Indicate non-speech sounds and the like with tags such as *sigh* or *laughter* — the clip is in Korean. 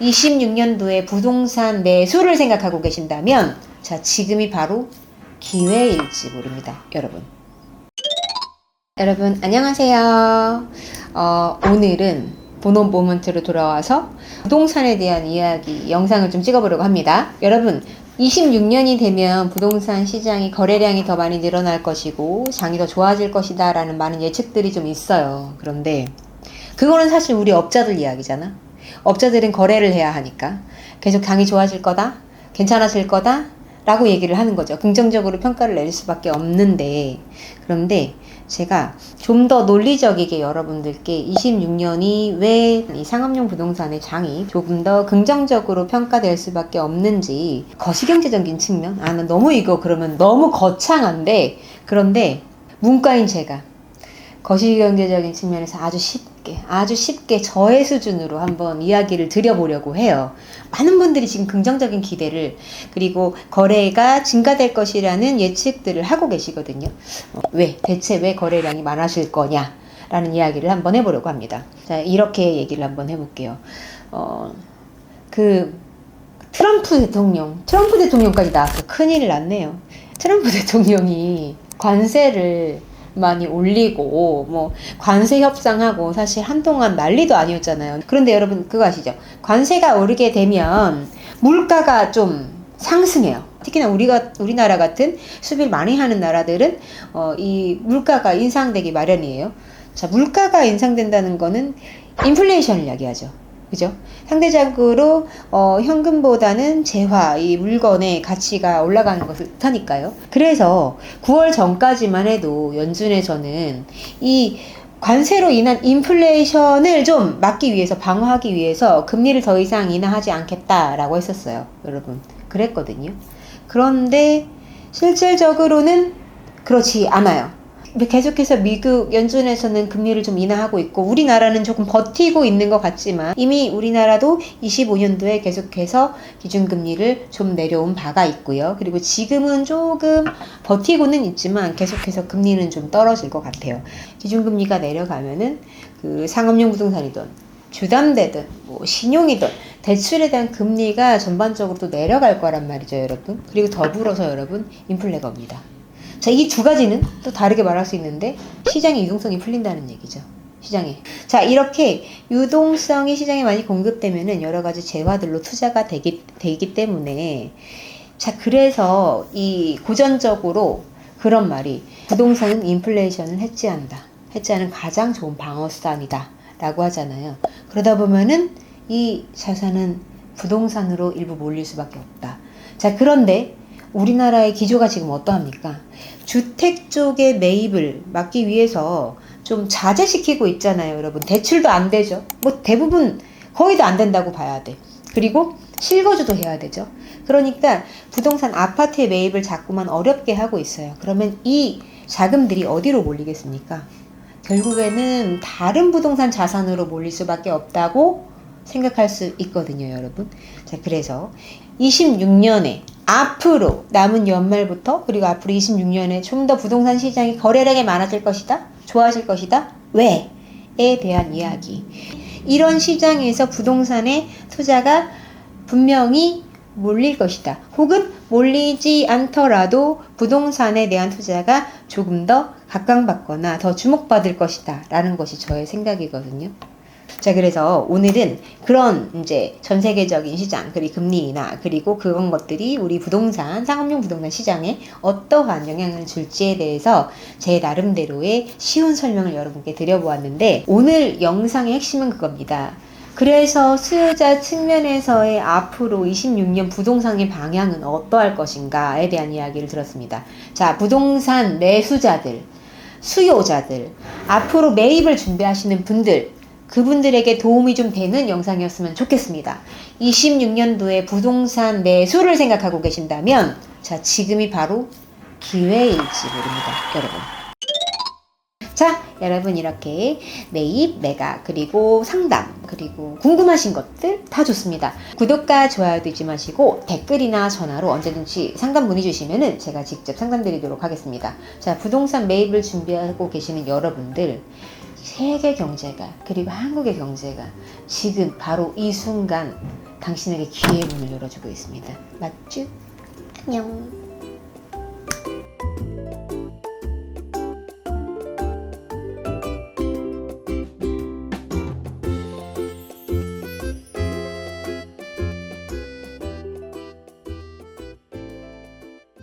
26년도에 부동산 매수를 생각하고 계신다면 자 지금이 바로 기회일지 모릅니다 여러분. 여러분 안녕하세요. 어, 오늘은 본원 모먼트로 돌아와서 부동산에 대한 이야기 영상을 좀 찍어보려고 합니다. 여러분 26년이 되면 부동산 시장이 거래량이 더 많이 늘어날 것이고 장이 더 좋아질 것이다 라는 많은 예측들이 좀 있어요. 그런데 그거는 사실 우리 업자들 이야기잖아. 업자들은 거래를 해야 하니까 계속 장이 좋아질 거다, 괜찮아질 거다, 라고 얘기를 하는 거죠. 긍정적으로 평가를 내릴 수밖에 없는데, 그런데 제가 좀 더 논리적이게 여러분들께 26년이 왜 이 상업용 부동산의 장이 조금 더 긍정적으로 평가될 수밖에 없는지, 거시경제적인 측면? 아, 나 너무 이거 그러면 너무 거창한데, 그런데 문과인 제가 거시경제적인 측면에서 아주 쉽게, 아주 쉽게 저의 수준으로 한번 이야기를 드려보려고 해요. 많은 분들이 지금 긍정적인 기대를, 그리고 거래가 증가될 것이라는 예측들을 하고 계시거든요. 어, 왜? 대체 왜 거래량이 많아질 거냐? 라는 이야기를 한번 해보려고 합니다. 자, 이렇게 얘기를 한번 해볼게요. 어, 그, 트럼프 대통령, 트럼프 대통령까지 나왔어. 큰일 났네요. 트럼프 *laughs* 대통령이 관세를 많이 올리고 뭐 관세 협상하고 사실 한동안 난리도 아니었잖아요. 그런데 여러분 그거 아시죠? 관세가 오르게 되면 물가가 좀 상승해요. 특히나 우리가 우리나라 같은 수비를 많이 하는 나라들은 어, 이 물가가 인상되기 마련이에요. 자, 물가가 인상된다는 거는 인플레이션을 이야기하죠. 그죠? 상대적으로 어, 현금보다는 재화, 이 물건의 가치가 올라가는 것을 뜻하니까요. 그래서 9월 전까지만 해도 연준에서는 이 관세로 인한 인플레이션을 좀 막기 위해서 방어하기 위해서 금리를 더 이상 인하하지 않겠다라고 했었어요. 여러분. 그랬거든요. 그런데 실질적으로는 그렇지 않아요. 계속해서 미국 연준에서는 금리를 좀 인하하고 있고 우리나라는 조금 버티고 있는 것 같지만 이미 우리나라도 25년도에 계속해서 기준금리를 좀 내려온 바가 있고요. 그리고 지금은 조금 버티고는 있지만 계속해서 금리는 좀 떨어질 것 같아요. 기준금리가 내려가면은 그 상업용 부동산이든 주담대든 뭐 신용이든 대출에 대한 금리가 전반적으로 또 내려갈 거란 말이죠, 여러분. 그리고 더불어서 여러분 인플레가 옵니다. 자, 이 두 가지는 또 다르게 말할 수 있는데 시장의 유동성이 풀린다는 얘기죠. 시장에. 자, 이렇게 유동성이 시장에 많이 공급되면은 여러 가지 재화들로 투자가 되기, 되기 때문에 자, 그래서 이 고전적으로 그런 말이 부동산은 인플레이션을 해지한다. 해지하는 가장 좋은 방어수단이다. 라고 하잖아요. 그러다 보면은 이 자산은 부동산으로 일부 몰릴 수밖에 없다. 자, 그런데 우리나라의 기조가 지금 어떠합니까? 주택 쪽의 매입을 막기 위해서 좀 자제시키고 있잖아요, 여러분. 대출도 안 되죠. 뭐 대부분 거의 다 안 된다고 봐야 돼. 그리고 실거주도 해야 되죠. 그러니까 부동산 아파트의 매입을 자꾸만 어렵게 하고 있어요. 그러면 이 자금들이 어디로 몰리겠습니까? 결국에는 다른 부동산 자산으로 몰릴 수밖에 없다고 생각할 수 있거든요, 여러분. 자, 그래서 26년에 앞으로 남은 연말부터 그리고 앞으로 26년에 좀 더 부동산 시장이 거래량이 많아질 것이다. 좋아질 것이다. 왜? 에 대한 이야기. 이런 시장에서 부동산의 투자가 분명히 몰릴 것이다. 혹은 몰리지 않더라도 부동산에 대한 투자가 조금 더 각광받거나 더 주목받을 것이다. 라는 것이 저의 생각이거든요. 자, 그래서 오늘은 그런 이제 전 세계적인 시장, 그리고 금리 인하, 그리고 그런 것들이 우리 부동산, 상업용 부동산 시장에 어떠한 영향을 줄지에 대해서 제 나름대로의 쉬운 설명을 여러분께 드려보았는데, 오늘 영상의 핵심은 그겁니다. 그래서 수요자 측면에서의 앞으로 26년 부동산의 방향은 어떠할 것인가에 대한 이야기를 들었습니다. 자, 부동산 매수자들, 수요자들, 앞으로 매입을 준비하시는 분들, 그분들에게 도움이 좀 되는 영상이었으면 좋겠습니다. 26년도에 부동산 매수를 생각하고 계신다면, 자, 지금이 바로 기회일지 모릅니다, 여러분. 자, 여러분 이렇게 매입, 매각, 그리고 상담, 그리고 궁금하신 것들 다 좋습니다. 구독과 좋아요도 잊지 마시고 댓글이나 전화로 언제든지 상담 문의 주시면은 제가 직접 상담 드리도록 하겠습니다. 자, 부동산 매입을 준비하고 계시는 여러분들 세계 경제가 그리고 한국의 경제가 지금 바로 이 순간 당신에게 기회의 문을 열어주고 있습니다. 맞죠? 안녕.